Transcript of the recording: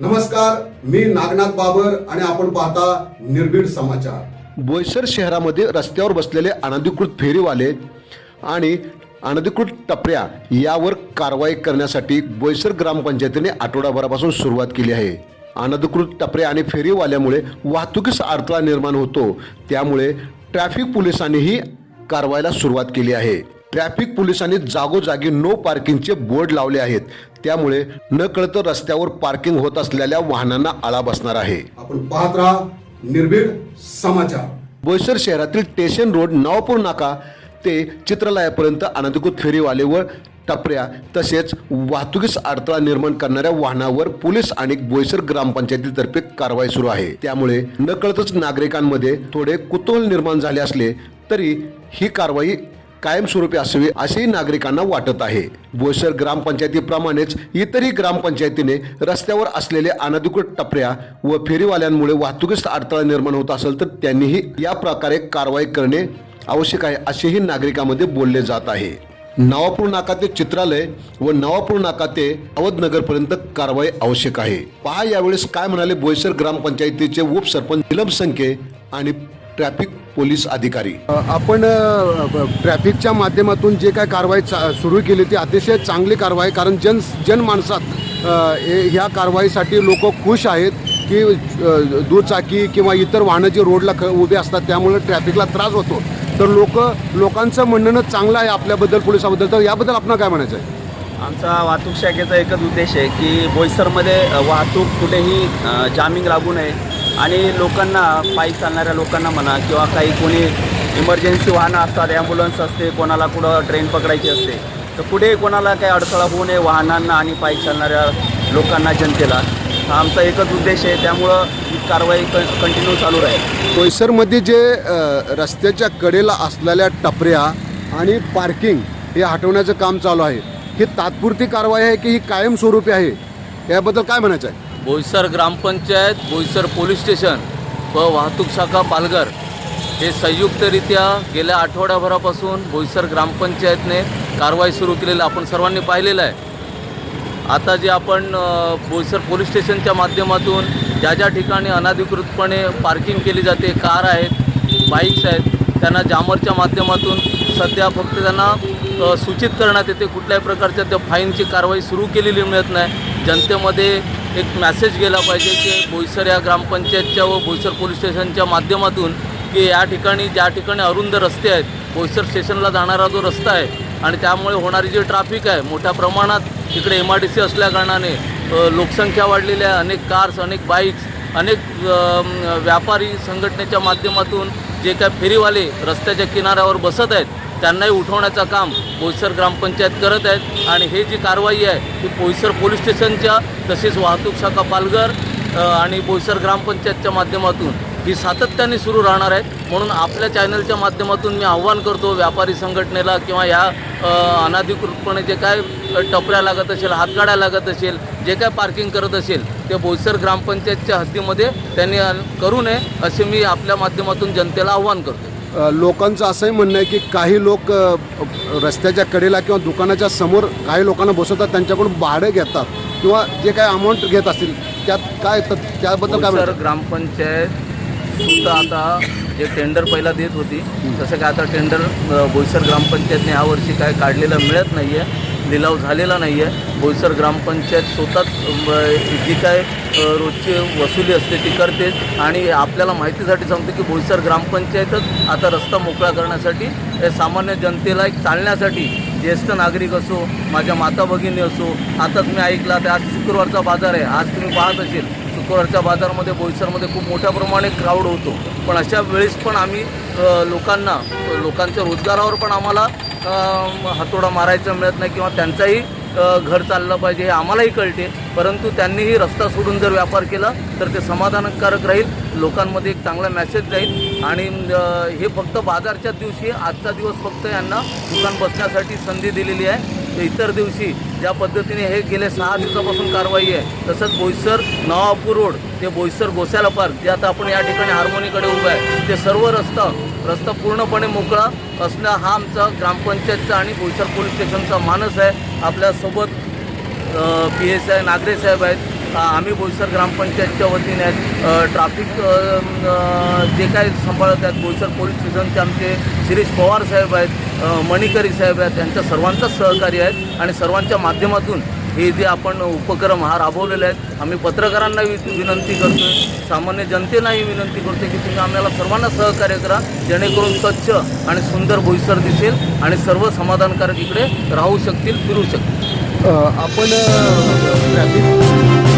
नमस्कार मी नागनाथ बाबर आणि आपण पाहता निर्भीड समाचार. बोईसर शहरामध्ये रस्त्यावर बसलेले अनधिकृत फेरीवाले आणि अनधिकृत टपऱ्या यावर कारवाई करण्यासाठी बोईसर ग्रामपंचायतीने आठवडाभरापासून सुरुवात केली आहे. अनधिकृत टपरे आणि फेरीवाल्यामुळे वाहतुकीस अडथळा निर्माण होतो. त्यामुळे ट्रॅफिक पोलिसांनीही कारवाईला सुरुवात केली आहे. ट्रॅफिक पोलिसांनी जागोजागी नो पार्किंगचे बोर्ड लावले आहेत. त्यामुळे न कळत रस्त्यावर पार्किंग होत असलेल्या वाहनांना आळा बसणार आहे. आपण पाहत राहा निर्भीड समाचार. बोईसर शहरातील स्टेशन रोड नवापूर नाका ते चित्रालयापर्यंत अनधिकृत फेरीवाले व टपऱ्या तसेच वाहतुकीस अडथळा निर्माण करणाऱ्या वाहनावर पोलीस आणि बोईसर ग्रामपंचायतीतर्फे कारवाई सुरू आहे. त्यामुळे नकळतच नागरिकांमध्ये थोडे कुतूहल निर्माण झाले असले तरी ही कारवाई कायमस्वरूपी असावी असेही नागरिकांना वाटत आहे. बोईसर ग्रामपंचायतीप्रमाणेच इतरही ग्रामपंचायतीने रस्त्यावर असलेले अनधिकृत टपऱ्या व फेरीवाल्यांमुळे वाहतुकीस अडथळा निर्माण होत असेल तर त्यांनीही या प्रकारे कारवाई करणे आवश्यक आहे असेही नागरिकांमध्ये बोलले जात आहे. नवापूर नाका ते चित्रालय व नवापूर नाका ते अवधनगरपर्यंत कारवाई आवश्यक आहे. पहा यावेळेस काय म्हणाले बोईसर ग्रामपंचायतीचे उपसरपंच निलम संखे आणि ट्रॅफिक पोलीस अधिकारी. आपण ट्रॅफिकच्या माध्यमातून जे काय कारवाई सुरू केली ती अतिशय चांगली कारवाई कारण जन जनमानसात हे- ह्या कारवाईसाठी लोक खुश आहेत की दुचाकी किंवा इतर वाहनं जी रोडला ख उभे असतात त्यामुळे ट्रॅफिकला त्रास होतो. तर लोक लोकांचं म्हणणं चांगलं आहे आपल्याबद्दल पोलिसाबद्दल. तर याबद्दल आपण काय म्हणायचं आहे? आमचा वाहतूक शाखेचा एकच उद्देश आहे की बोईसरमध्ये वाहतूक कुठेही जामिंग लागू नये. आणि लोकांना पायी चालणाऱ्या लोकांना म्हणा किंवा काही कोणी इमर्जन्सी वाहनं असतात ॲम्ब्युलन्स असते कोणाला कुठं ट्रेन पकडायची असते तर कुठे कोणाला काही अडथळा होऊ नये वाहनांना आणि पायी चालणाऱ्या लोकांना जनतेला. हा आमचा एकच उद्देश आहे त्यामुळं ही कारवाई क कंटिन्यू चालू राहील. बोईसरमध्ये जे अ, रस्त्याच्या कडेला असलेल्या टपऱ्या आणि पार्किंग हे हटवण्याचं काम चालू आहे. ही तात्पुरती कारवाई आहे की ही कायमस्वरूपी आहे? याबद्दल काय म्हणायचं आहे? बोईसर ग्रामपंचायत बोईसर पोलीस स्टेशन व वाहतूक शाखा पालघर हे संयुक्तरित्या गेल्या आठवड्याभरापासून बोईसर ग्रामपंचायतने कारवाई सुरू केलेलं आपण सर्वांनी पाहिलेलं आहे. आता जे आपण बोईसर पोलीस स्टेशनच्या माध्यमातून ज्या ज्या ठिकाणी अनधिकृतपणे पार्किंग केली जाते कार आहेत बाईक्स आहेत त्यांना जामरच्या माध्यमातून सध्या फक्त त्यांना सूचित करण्यात येते कुठल्याही प्रकारच्या त्या फाईनची कारवाई सुरू केलेली मिळत नाही. जनतेमध्ये एक मॅसेज गेला पाहिजे की बोईसर या ग्रामपंचायतच्या व बोईसर पोलीस स्टेशनच्या माध्यमातून की या ठिकाणी ज्या ठिकाणी अरुंद रस्ते आहेत बोईसर स्टेशनला जाणारा जो रस्ता आहे आणि त्यामुळे होणारी जी ट्रॅफिक आहे मोठ्या प्रमाणात इकडे एम आर डी सी असल्याकारणाने लोकसंख्या वाढलेली आहे अनेक कार्स अनेक बाईक्स अनेक व्यापारी संघटनेच्या माध्यमातून जे काय फेरीवाले रस्त्याच्या किनाऱ्यावर बसत आहेत त्यांनाही उठवण्याचं काम बोईसर ग्रामपंचायत करत आहेत. आणि हे जी कारवाई आहे ती बोईसर पोलीस स्टेशनच्या तसेच वाहतूक शाखा पालघर आणि बोईसर ग्रामपंचायतच्या माध्यमातून ही सातत्याने सुरू राहणार आहेत म्हणून आपल्या चॅनलच्या माध्यमातून मी आव्हान करतो व्यापारी संघटनेला किंवा या अनाधिकृतपणे जे काय टपऱ्या लागत असेल हातगाड्या लागत असेल जे काय पार्किंग करत असेल ते बोईसर ग्रामपंचायतच्या हद्दीमध्ये त्यांनी करू नये असे मी आपल्या माध्यमातून जनतेला आव्हान करतो. लोकांचं असंही म्हणणं आहे की काही लोक रस्त्याच्या कडेला किंवा दुकानाच्या समोर काही लोकांना बसवतात त्यांच्याकडून भाडं घेतात किंवा जे काही अमाऊंट घेत असतील त्यात काय तर त्याबद्दल काय बोईसर म्हणतात? ग्रामपंचायत सुद्धा आता जे टेंडर पहिला देत होती तसं काय आता टेंडर बोईसर ग्रामपंचायतने यावर्षी काय काढलेलं मिळत नाही आहे लिलाव झालेला नाही आहे बोईसर ग्रामपंचायत स्वतःच जी काय रोजची वसुली असते ती करते आणि आपल्याला माहितीसाठी सांगतो की बोईसर ग्रामपंचायतच आता रस्ता मोकळा करण्यासाठी सामान्य जनतेला एक चालण्यासाठी ज्येष्ठ नागरिक असो माझ्या माता भगिनी असो आताच मी ऐकला तर आज शुक्रवारचा बाजार आहे आज तुम्ही पाहत असेल. शुक्रवारच्या बाजारमध्ये बोईसरमध्ये खूप मोठ्या प्रमाणे क्राऊड होतो. पण अशा वेळेस पण आम्ही लोकांना लोकांच्या रोजगारावर पण आम्हाला हातोडा मारायचा मिळत नाही किंवा त्यांचाही घर चाललं पाहिजे हे आम्हालाही कळते. परंतु त्यांनीही रस्ता सोडून जर व्यापार केला तर ते समाधानकारक राहील लोकांमध्ये एक चांगला मेसेज जाईल आणि हे फक्त बाजारच्याच दिवशी आजचा दिवस फक्त यांना दुकान बसण्यासाठी संधी दिलेली आहे. इतर दिवशी ज्या पद्धतीने हे गेले सहा दिवसापासून कारवाई आहे तसंच बोईसर नवापूर रोड ते बोईसर गोस्याला पार्क जे आता आपण या ठिकाणी हार्मोनीकडे उभं आहे ते सर्व रस्ता रस्ता पूर्णपणे मोकळा असणं हा आमचा ग्रामपंचायतचा आणि बोईसर पोलीस स्टेशनचा मानस आहे. आपल्यासोबत पी एस आय नागरे साहेब आहेत. आम्ही बोईसर ग्रामपंचायतच्या वतीने आहेत. ट्राफिक जे काय सांभाळत आहेत बोईसर पोलीस स्टेशनचे आमचे शिरीष पवार साहेब आहेत मणिकरी साहेब आहेत यांच्या सर्वांचाच सहकार्य आहेत आणि सर्वांच्या माध्यमातून हे जे आपण उपक्रम हा राबवलेले आहेत आम्ही पत्रकारांना विनंती करतो सामान्य जनतेलाही विनंती करतो की तुम्ही आम्हाला सर्वांना सहकार्य करा जेणेकरून स्वच्छ आणि सुंदर बोईसर दिसेल आणि सर्व समाधानकारक इकडे राहू शकतील फिरू शकतील. आपण ट्रॅफिक